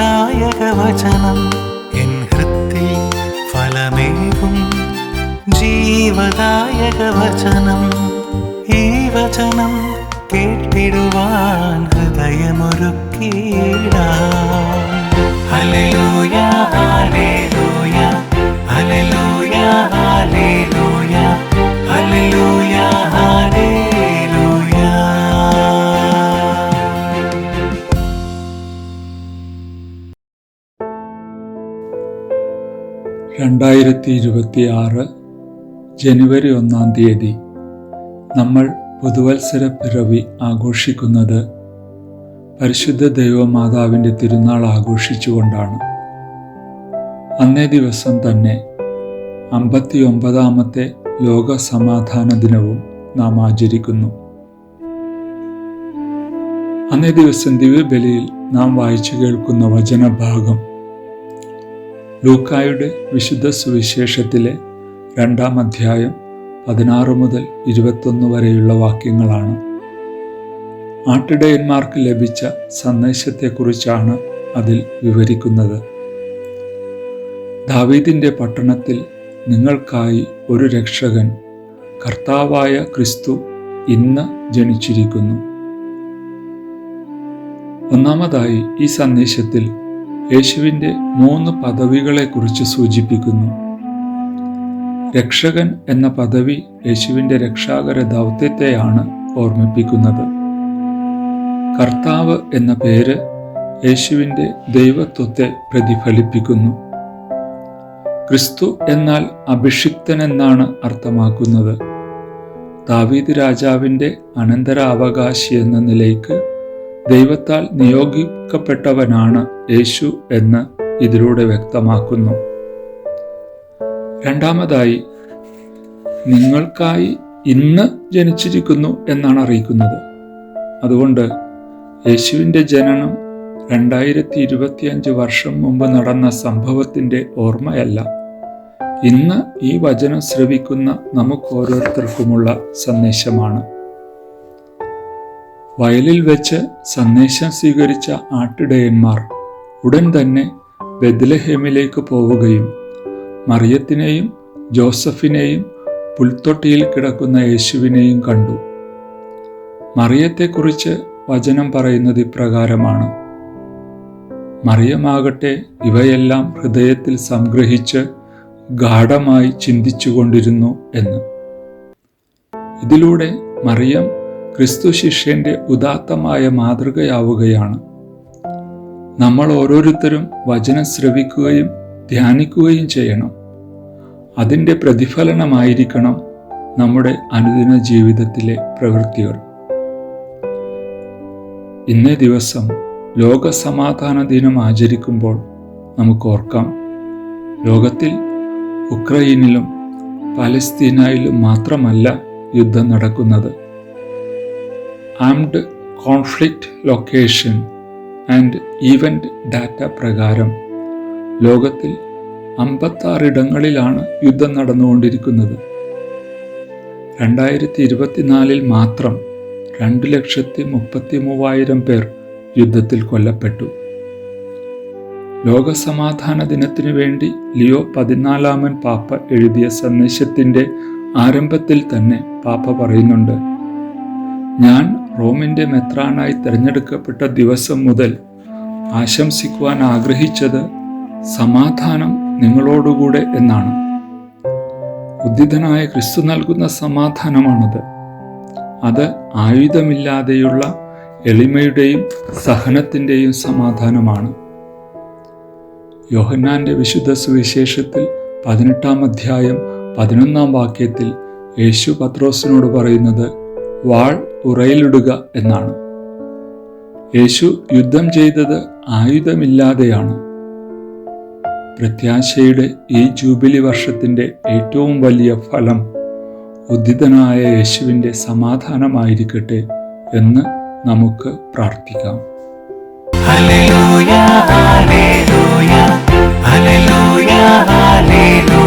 മുക്തിദായക വചനം എൻ ഹൃത്തിൽ ഫലമേകും ജീവദായക വചനം ഈ വചനം കേട്ടിടുവാൻ ഹൃദയമൊരുക്കിയിടാം ഹല്ലേലൂയ ഹല്ലേലൂയ ഹല്ലേലൂയ ഹല്ലേലൂയ രണ്ടായിരത്തി ഇരുപത്തി ആറ് ജനുവരി ഒന്നാം തീയതി നമ്മൾ പുതുവത്സര പിറവി ആഘോഷിക്കുന്നത് പരിശുദ്ധ ദൈവമാതാവിന്റെ തിരുനാൾ ആഘോഷിച്ചുകൊണ്ടാണ്. അന്നേ ദിവസം തന്നെ അമ്പത്തി ഒമ്പതാമത്തെ ലോക സമാധാന ദിനവും നാം ആചരിക്കുന്നു. അന്നേ ദിവസം ദിവ്യബലിയിൽ നാം വായിച്ചു കേൾക്കുന്ന വചനഭാഗം ലൂക്കായുടെ വിശുദ്ധ സുവിശേഷത്തിലെ രണ്ടാം അധ്യായം പതിനാറ് മുതൽ ഇരുപത്തൊന്ന് വരെയുള്ള വാക്യങ്ങളാണ്. ആട്ടിടയന്മാർക്ക് ലഭിച്ച സന്ദേശത്തെക്കുറിച്ചാണ് അതിൽ വിവരിക്കുന്നത്. ദാവീദിന്റെ പട്ടണത്തിൽ നിങ്ങൾക്കായി ഒരു രക്ഷകൻ കർത്താവായ ക്രിസ്തു ഇന്ന് ജനിച്ചിരിക്കുന്നു. ഒന്നാമതായി ഈ സന്ദേശത്തിൽ യേശുവിന്റെ മൂന്ന് പദവികളെക്കുറിച്ച് സൂചിപ്പിക്കുന്നു. രക്ഷകൻ എന്ന പദവി യേശുവിന്റെ രക്ഷാകര ദൗത്യത്തെയാണ് ഓർമ്മിപ്പിക്കുന്നത്. കർത്താവ് എന്ന പേര് യേശുവിന്റെ ദൈവത്വത്തെ പ്രതിഫലിപ്പിക്കുന്നു. ക്രിസ്തു എന്നാൽ അഭിഷിക്തൻ എന്നാണ് അർത്ഥമാക്കുന്നത്. ദാവീദ് രാജാവിന്റെ അനന്തരാവകാശി എന്ന നിലയ്ക്ക് ദൈവത്താൽ നിയോഗിക്കപ്പെട്ടവനാണ് യേശു എന്ന് ഇതിലൂടെ വ്യക്തമാക്കുന്നു. രണ്ടാമതായി നിങ്ങൾക്കായി ഇന്ന് ജനിച്ചിരിക്കുന്നു എന്നാണ് അറിയിക്കുന്നത്. അതുകൊണ്ട് യേശുവിന്റെ ജനനം രണ്ടായിരത്തി ഇരുപത്തിയഞ്ച് വർഷം മുമ്പ് നടന്ന സംഭവത്തിന്റെ ഓർമ്മയല്ല. ഇന്ന് ഈ വചനം ശ്രവിക്കുന്ന നമുക്കോരോരുത്തർക്കുമുള്ള സന്ദേശമാണ്. വയലിൽ വെച്ച് സന്ദേശം സ്വീകരിച്ച ആട്ടിടയന്മാർ ഉടൻ തന്നെ ബെദ്ലഹേമിലേക്ക് പോവുകയും മറിയത്തിനെയും ജോസഫിനെയും പുൽത്തൊട്ടിയിൽ കിടക്കുന്ന യേശുവിനെയും കണ്ടു. മറിയത്തെക്കുറിച്ച് വചനം പറയുന്നത് ഇപ്രകാരമാണ്. മറിയമാകട്ടെ ഇവയെല്ലാം ഹൃദയത്തിൽ സംഗ്രഹിച്ച് ഗാഠമായി ചിന്തിച്ചുകൊണ്ടിരുന്നു എന്ന്. ഇതിലൂടെ മറിയം ക്രിസ്തു ശിഷ്യന്റെ ഉദാത്തമായ മാതൃകയാവുകയാണ്. നമ്മൾ ഓരോരുത്തരും വചനം ശ്രവിക്കുകയും ധ്യാനിക്കുകയും ചെയ്യണം. അതിന്റെ പ്രതിഫലനമായിരിക്കണം നമ്മുടെ അനുദിന ജീവിതത്തിലെ പ്രവൃത്തികൾ. ഇന്നേ ദിവസം ലോക സമാധാന ദിനം ആചരിക്കുമ്പോൾ നമുക്ക് ഓർക്കാം. ലോകത്തിൽ ഉക്രൈനിലും പാലസ്തീനയിലും മാത്രമല്ല യുദ്ധം നടക്കുന്നത്. Armed conflict location and event data പ്രകാരം ലോകത്തിൽ അമ്പത്താറിടങ്ങളിലാണ് യുദ്ധം നടന്നുകൊണ്ടിരിക്കുന്നത്. രണ്ടായിരത്തി ഇരുപത്തിനാലിൽ മാത്രം രണ്ട് ലക്ഷത്തി മുപ്പത്തി മൂവായിരം പേർ യുദ്ധത്തിൽ കൊല്ലപ്പെട്ടു. ലോകസമാധാന ദിനത്തിനു വേണ്ടി ലിയോ പതിനാലാമൻ പാപ്പ എഴുതിയ സന്ദേശത്തിന്റെ ആരംഭത്തിൽ തന്നെ പാപ്പ പറയുന്നുണ്ട് ഞാൻ റോമിന്റെ മെത്രാനായി തിരഞ്ഞെടുക്കപ്പെട്ട ദിവസം മുതൽ ആശംസിക്കുവാൻ ആഗ്രഹിച്ചത് സമാധാനം നിങ്ങളോടുകൂടെ എന്നാണ്. ഉദ്ധിതനായ ക്രിസ്തു നൽകുന്ന സമാധാനമാണത്. അത് ആയുധമില്ലാതെയുള്ള എളിമയുടെയും സഹനത്തിന്റെയും സമാധാനമാണ്. യോഹന്നാന്റെ വിശുദ്ധ സുവിശേഷത്തിൽ പതിനെട്ടാം അധ്യായം പതിനൊന്നാം വാക്യത്തിൽ യേശു പത്രോസിനോട് പറയുന്നത് വാൾ ഉറയിലിടുക എന്നാണ്. യേശു യുദ്ധം ചെയ്തത് ആയുധമില്ലാതെയാണ്. പ്രത്യാശയുടെ ഈ ജൂബിലി വർഷത്തിന്റെ ഏറ്റവും വലിയ ഫലം ഉദ്ധിതനായ യേശുവിന്റെ സമാധാനമായിരിക്കട്ടെ എന്ന് നമുക്ക് പ്രാർത്ഥിക്കാം. Hallelujah, hallelujah, hallelujah, hallelujah.